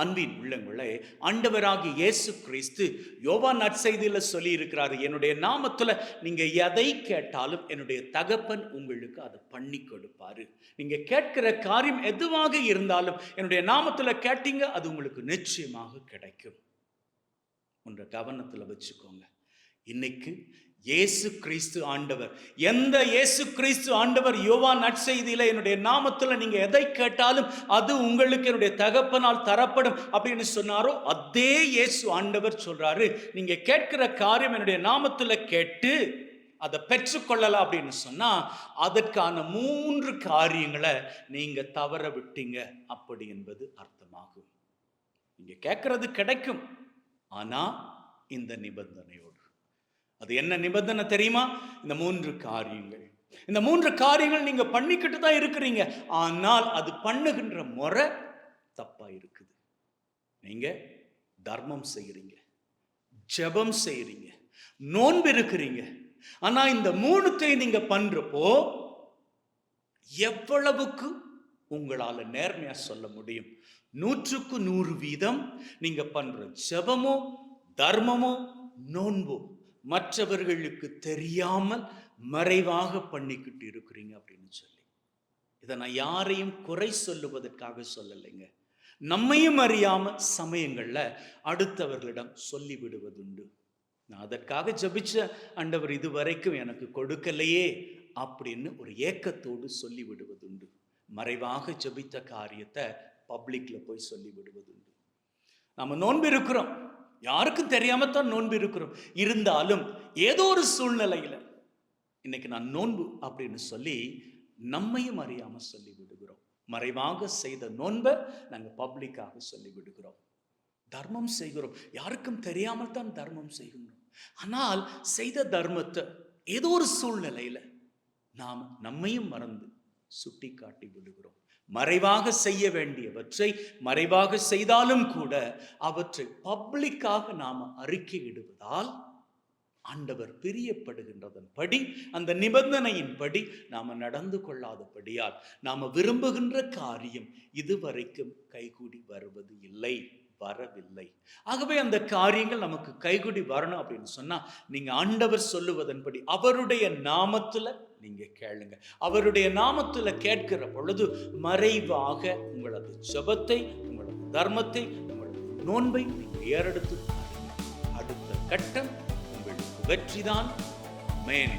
அன்பின் உள்ளங்களே ஆண்டவராகி இயேசு கிறிஸ்து யோவா நற்செய்தியில் சொல்லியிருக்கிறாரு என்னுடைய நாமத்தில் நீங்கள் எதை கேட்டாலும் என்னுடைய தகப்பன் உங்களுக்கு அதை பண்ணி கொடுப்பாரு. நீங்கள் கேட்கிற காரியம் எதுவாக இருந்தாலும் என்னுடைய நாமத்தில் கேட்டீங்க அது உங்களுக்கு நிச்சயமாக கிடைக்கும். உன்ற கவனத்தில் வச்சுக்கோங்க. இன்னைக்கு இயேசு கிறிஸ்து ஆண்டவர். எந்த இயேசு கிறிஸ்து ஆண்டவர் யோவா நற்செய்தியில் என்னுடைய நாமத்தில் நீங்க எதை கேட்டாலும் அது உங்களுக்கு என்னுடைய தகப்பனால் தரப்படும் அப்படின்னு சொன்னாரோ அதே இயேசு ஆண்டவர் சொல்றாரு. நீங்க கேட்கிற காரியம் என்னுடைய நாமத்தில் கேட்டு அதை பெற்றுக்கொள்ளலாம் அப்படின்னு சொன்னா அதற்கான மூன்று காரியங்களை நீங்க தவற விட்டீங்க அப்படி என்பது அர்த்தமாகும். நீங்க கேட்கறது கிடைக்கும். ஆனா இந்த நிபந்தனையோடு. அது என்ன நிபந்தனை தெரியுமா? இந்த மூன்று காரியங்கள். இந்த மூன்று காரியங்கள் நீங்க பண்ணிக்கிட்டு தான் இருக்கிறீங்க. ஆனால் அது பண்ணுகின்ற முறை தப்பா இருக்குது. நீங்க தர்மம் செய்கிறீங்க ஜெபம் செய்கிறீங்க நோன்பு இருக்கிறீங்க. ஆனா இந்த மூணுத்தையும் நீங்க பண்றப்போ எவ்வளவுக்கு உங்களால நேர்மையா சொல்ல முடியும்? நூற்றுக்கு நூறு வீதம் நீங்க பண்ற ஜெபமோ தர்மமோ நோன்போ. மற்றவர்களுக்கு தெரியாமல் மறைவாக பண்ணிக்கிட்டு இருக்கிறீங்க அப்படின்னு சொல்லி. இதை நான் யாரையும் குறை சொல்லுவதற்காக சொல்லலைங்க. நம்மையும் அறியாம சமயங்களில் அடுத்தவர்களிடம் சொல்லிவிடுவதுண்டு நான் அதற்காக ஜபிச்ச ஆண்டவர் இதுவரைக்கும் எனக்கு கொடுக்கலையே அப்படின்னு ஒரு ஏக்கத்தோடு சொல்லி விடுவதுண்டு. மறைவாக ஜபித்த காரியத்தை பப்ளிக்ல போய் சொல்லி விடுவதுண்டு. நம்ம நோன்பு இருக்கிறோம் யாருக்கும் தெரியாம தான் நோன்பு இருக்கிறோம். இருந்தாலும் ஏதோ ஒரு சூழ்நிலையில இன்னைக்கு நான் நோன்பு அப்படின்னு சொல்லி நம்மையும் அறியாம சொல்லி விடுகிறோம். மறைவாக செய்த நோன்பை நாங்கள் பப்ளிக்காக சொல்லி விடுகிறோம். தர்மம் செய்கிறோம். யாருக்கும் தெரியாமல் தான் தர்மம் செய்கின்றோம். ஆனால் செய்த தர்மத்தை ஏதோ ஒரு சூழ்நிலையில நாம் நம்மையும் மறந்து சுட்டி காட்டி விடுகிறோம். மறைவாக செய்ய வேண்டியவற்றை மறைவாக செய்தாலும் கூட அவற்றை பப்ளிக்காக நாம் அறிக்கையிடுவதால் ஆண்டவர் பிரியப்படுகின்றதன்படி அந்த நிபந்தனையின்படி நாம் நடந்து கொள்ளாதபடியால் நாம் விரும்புகின்ற காரியம் இதுவரைக்கும் கைகூடி வருவது இல்லை. வரவில்லை. ஆகவே அந்த காரியங்கள் நமக்கு கைகுடி வரணும் அப்படின்னு சொன்னா நீங்க ஆண்டவர் சொல்லுவதன்படி அவருடைய நாமத்துல நீங்க கேளுங்க. அவருடைய நாமத்துல கேட்கிற பொழுது மறைவாக உங்களது ஜபத்தை உங்களது தர்மத்தை உங்களது நோன்பை நீங்க ஏறெடுத்து அடுத்த கட்டம் உங்களுக்கு வெற்றிதான். மேன்